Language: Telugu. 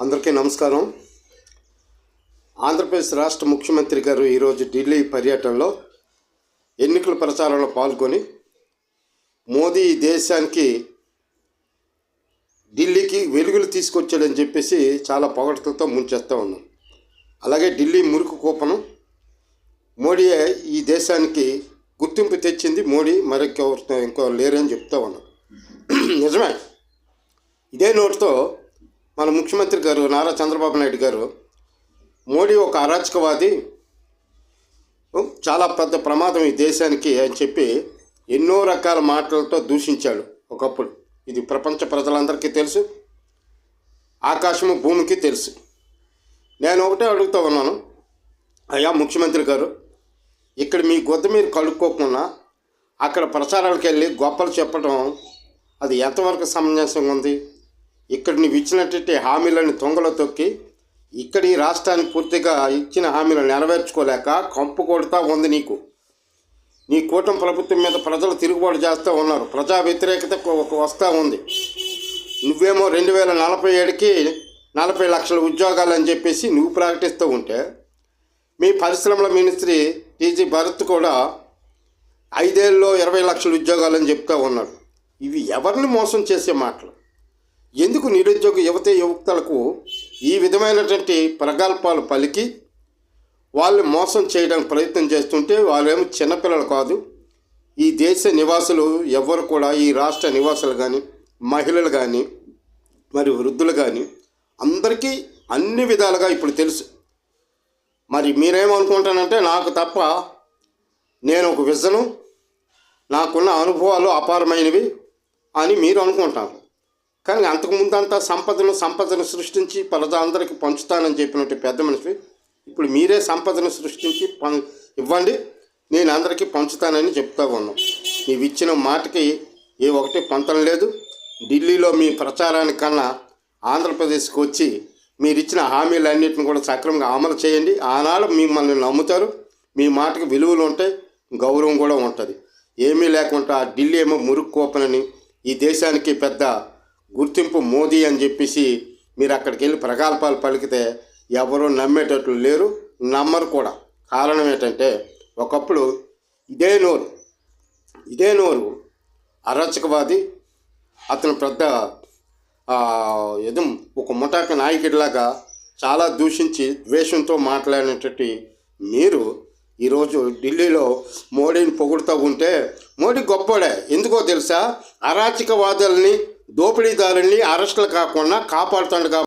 అందరికీ నమస్కారం. ఆంధ్రప్రదేశ్ రాష్ట్ర ముఖ్యమంత్రి గారు ఈరోజు ఢిల్లీ పర్యటనలో ఎన్నికల ప్రచారంలో పాల్గొని మోదీ ఈ దేశానికి ఢిల్లీకి వెలుగులు తీసుకొచ్చాడని చెప్పేసి చాలా పొగడ్తలతో ముంచేస్తూ ఉన్నాం. అలాగే ఢిల్లీ మురుకు కూపను మోడీ ఈ దేశానికి గుర్తింపు తెచ్చింది. మోడీ మరొక ఇంకో లేరని చెప్తా ఉన్నాం. నిజమే. ఇదే నోటుతో మన ముఖ్యమంత్రి గారు నారా చంద్రబాబు నాయుడు గారు మోడీ ఒక అరాచకవాది చాలా పెద్ద ప్రమాదం ఈ దేశానికి అని చెప్పి ఎన్నో రకాల మాటలతో దూషించాడు ఒకప్పుడు. ఇది ప్రపంచ ప్రజలందరికీ తెలుసు ఆకాశము భూమికి తెలుసు. నేను ఒకటే అడుగుతూ ఉన్నాను అయ్యా ముఖ్యమంత్రి గారు ఇక్కడ మీ గొద్ద మీరు కలుక్కోకుండా అక్కడ ప్రచారాలకు వెళ్ళి గొప్పలు చెప్పడం అది ఎంతవరకు సమంజసంగా ఉంది? ఇక్కడ నువ్వు ఇచ్చినటువంటి హామీలను తొంగలో తొక్కి ఇక్కడ ఈ రాష్ట్రానికి పూర్తిగా ఇచ్చిన హామీలను నెరవేర్చుకోలేక కంపు కొడుతూ ఉంది నీకు. నీ కూటమి ప్రభుత్వం మీద ప్రజలు తిరుగుబాటు చేస్తూ ఉన్నారు. ప్రజా వ్యతిరేకత ఒక వస్తూ ఉంది. నువ్వేమో రెండు వేల నలభై ఏడుకి నలభై లక్షల ఉద్యోగాలు అని చెప్పేసి నువ్వు ప్రకటిస్తూ ఉంటే మీ పరిశ్రమల మినిస్ట్రీ టీజీ భరత్ కూడా ఐదేళ్ళలో ఇరవై లక్షల ఉద్యోగాలని చెప్తా ఉన్నాడు. ఇవి ఎవరిని మోసం చేసే మాటలు? ఎందుకు నిరుద్యోగ యువత యువకులకు ఈ విధమైనటువంటి ప్రగల్పాలు పలికి వాళ్ళు మోసం చేయడానికి ప్రయత్నం చేస్తుంటే వాళ్ళేమో చిన్నపిల్లలు కాదు. ఈ దేశ నివాసులు ఎవరు కూడా ఈ రాష్ట్ర నివాసులు కానీ మహిళలు కానీ మరి వృద్ధులు కానీ అందరికీ అన్ని విధాలుగా ఇప్పుడు తెలుసు. మరి మీరేమనుకుంటానంటే నాకు తప్ప నేను ఒక విజను నాకున్న అనుభవాలు అపారమైనవి అని మీరు అనుకుంటారు. కానీ అంతకుముందంతా సంపదను సంపదను సృష్టించి ప్రజలందరికీ పంచుతానని చెప్పినట్టు పెద్ద మనిషి. ఇప్పుడు మీరే సంపదను సృష్టించి పం ఇవ్వండి నేను అందరికీ పంచుతానని చెప్తా ఉన్నాం. నీవు ఇచ్చిన మాటకి ఏ ఒకటి పంతం లేదు. ఢిల్లీలో మీ ప్రచారానికన్నా ఆంధ్రప్రదేశ్కి వచ్చి మీరు ఇచ్చిన హామీలన్నింటిని కూడా సక్రమంగా అమలు చేయండి. ఆనాడు మిమ్మల్ని నమ్ముతారు. మీ మాటకి విలువలు ఉంటాయి గౌరవం కూడా ఉంటుంది. ఏమీ లేకుండా ఢిల్లీ ఏమో మురుగు కోపనని ఈ దేశానికి పెద్ద గుర్తింపు మోదీ అని చెప్పేసి మీరు అక్కడికి వెళ్ళి ప్రగల్భాలు పలికితే ఎవరూ నమ్మేటట్లు లేరు నమ్మరు కూడా. కారణం ఏంటంటే ఒకప్పుడు ఇదే నోరు ఇదే నోరు అరాచకవాది అతను పెద్ద ఏదో ఒక ముఠాక నాయకుడిలాగా చాలా దూషించి ద్వేషంతో మాట్లాడినటువంటి మీరు ఈరోజు ఢిల్లీలో మోడీని పొగుడుతూ ఉంటే మోడీ గొప్పోడే. ఎందుకో తెలుసా? అరాచకవాదుల్ని దోపిడీదారుల్ని అరెస్టులు కాకుండా కాపాడుతాడు కాబట్టి